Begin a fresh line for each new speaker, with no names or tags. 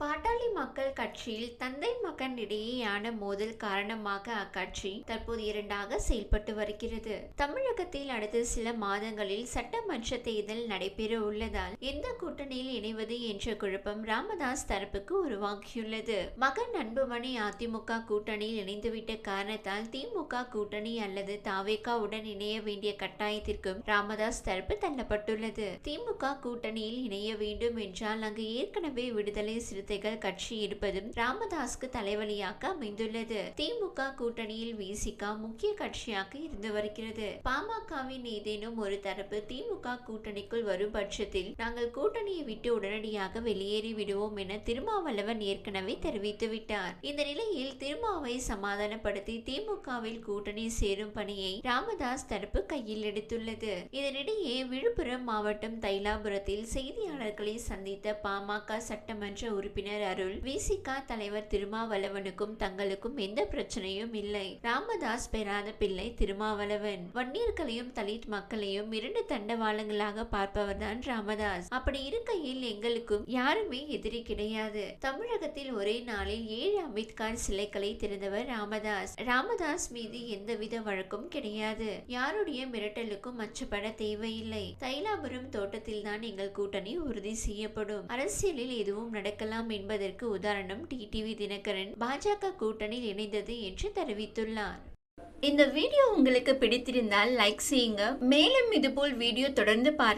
பாட்டாளி மக்கள் கட்சியில் தந்தை மகன் இடையேயான மோதல் காரணமாக அக்கட்சி தற்போது இரண்டாக செயல்பட்டு வருகிறது. தமிழகத்தில் அடுத்த சில மாதங்களில் சட்டமன்ற தேர்தல் நடைபெற உள்ளதால் எந்த கூட்டணியில் இணைவது என்ற குழப்பம் ராமதாஸ் தரப்புக்கு உருவாகியுள்ளது. மகன் அன்புமணி அதிமுக கூட்டணியில் இணைந்துவிட்ட காரணத்தால் திமுக கூட்டணி அல்லது தாவேகாவுடன் இணைய வேண்டிய கட்டாயத்திற்கும் ராமதாஸ் தரப்பு தள்ளப்பட்டுள்ளது. திமுக கூட்டணியில் இணைய வேண்டும் என்றால் அங்கு ஏற்கனவே விடுதலை சிறுத்தைகள் கட்சி இருப்பதும் ராமதாஸ்க்கு தலைவலியாக அமைந்துள்ளது. திமுக கூட்டணியில் விசிக முக்கிய கட்சியாக இருந்து வருகிறது. பாமகவின் ஏதேனும் ஒரு தரப்பு திமுக கூட்டணிக்குள் வரும் பட்சத்தில் நாங்கள் கூட்டணியை விட்டு உடனடியாக வெளியேறி விடுவோம் என திருமாவளவன் ஏற்கனவே தெரிவித்து விட்டார். இந்த நிலையில் திருமாவை சமாதானப்படுத்தி திமுகவில் கூட்டணி சேரும் பணியை ராமதாஸ் தரப்பு கையில் எடுத்துள்ளது. இதனிடையே விழுப்புரம் மாவட்டம் தைலாபுரத்தில் செய்தியாளர்களை சந்தித்த பாமக சட்டமன்ற உறுப்பினர் அருள். விசிகா தலைவர் திருமாவளவனுக்கும் தங்களுக்கும் எந்த பிரச்சனையும் இல்லை. ராமதாஸ் பெறாத பிள்ளை திருமாவளவன். வன்னியர்களையும் தலித் மக்களையும் இரண்டு தண்டவாளங்களாக பார்ப்பவர்தான் ராமதாஸ். அப்படி இருக்கையில் எங்களுக்கும் யாருமே எதிரி கிடையாது. தமிழகத்தில் ஒரே நாளில் ஏழு அம்பேத்கர் சிலைகளை திறந்தவர் ராமதாஸ். ராமதாஸ் மீது எந்தவித வழக்கும் கிடையாது. யாருடைய மிரட்டலுக்கும் அச்சப்பட தேவையில்லை. தைலாபுரம் தோட்டத்தில்தான் எங்கள் கூட்டணி உறுதி செய்யப்படும். அரசியலில் எதுவும் நடக்கலாம் என்பதற்கு உதாரணம் டிடிவி தினகரன் பாஜக கூட்டணியில் இணைந்தது என்று தெரிவித்துள்ளார். இந்த வீடியோ உங்களுக்கு பிடித்திருந்தால் லைக் செய்யுங்க. மேலும் இதுபோல் வீடியோ தொடர்ந்து பார்க்க